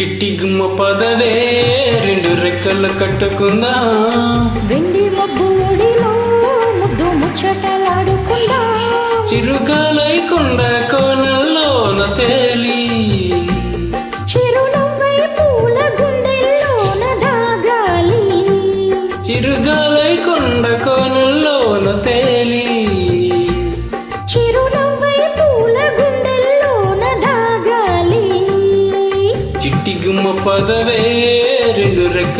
చిట్టి గుమ్మ పదవే రెండు రెక్కలు కట్టుకుందా. వెండి మబ్బు ఒడిలో ముద్దు ముచ్చటలాడుకుందా. కొండ కోనల్లోన తేలి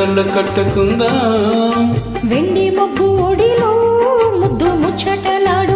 రెండు రెక్కలు కట్టుకుందా. వెండి మబ్బు ఒడిలో ముద్దు ముచ్చటలాడు.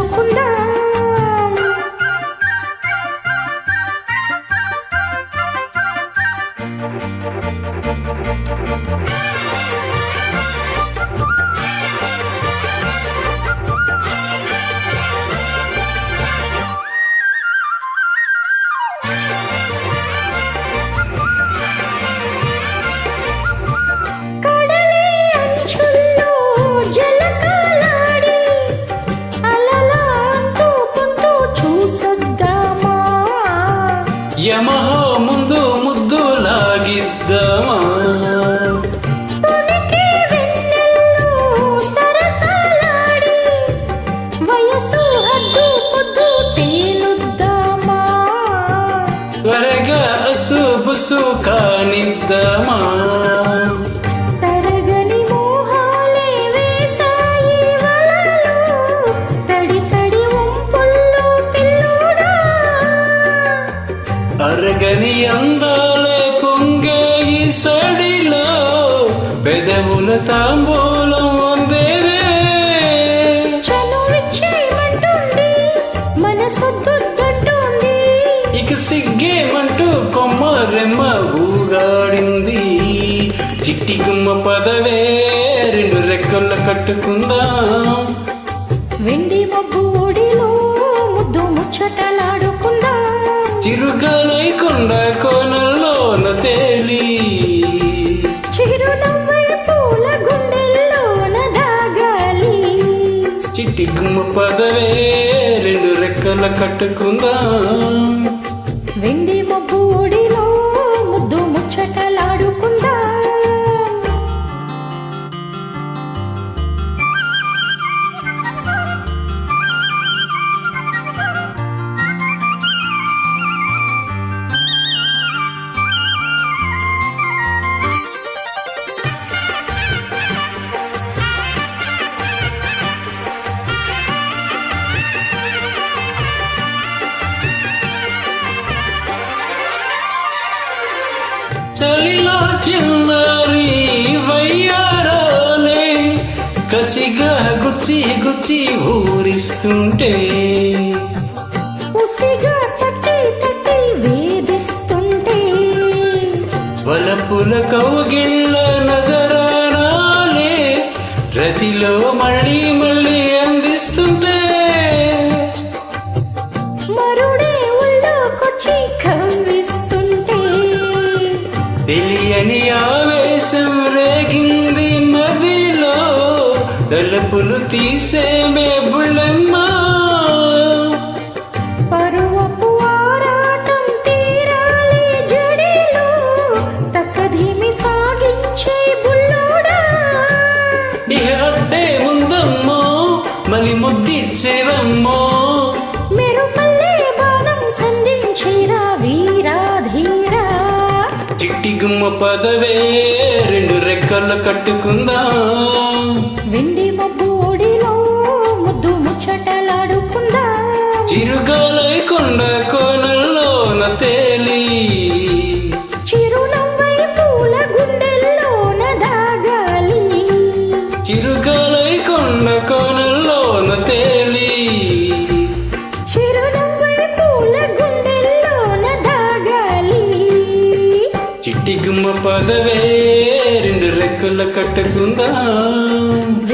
యమహో ముందు ముద్దు లాగిద్దామా త్వరగా అసుబుసు కానిద్దామా? అరగని అందాలే పొంగే ఈ సడిలో పెదవుల తాంబూలం అందేవే. ఇక సిగ్గేమంటూ కొమ్మ రెమ్మ ఊగాడింది. చిట్టి గుమ్మ పదవే రెండు రెక్కల కట్టుకుందాం. చిట్టి గుమ్మ పదవే రెండు రెక్కల కట్టుకుందా. వెండి చలిలో చిన్నారి వయ్యారాలే కసిగా గుచ్చి గుచ్చి ఊరిస్తుంటే. వలపుల కౌగిళ్ళ నజరానాలే రతిలో మళ్ళీ ఆవేశం రేగింది మదిలో తలుపులు తీసేమే బుళ్ళమ్మ సాగించే బుల్లోడా. ఇహ అడ్డే ఉందమ్మో మలి ముద్దిచ్చేవమ్మో గుమ్మ పదవే రెండు రెక్కలు కట్టుకుందాం. చిట్టి గుమ్మ పదవే రెండు రెక్కలు కట్టుకుందాం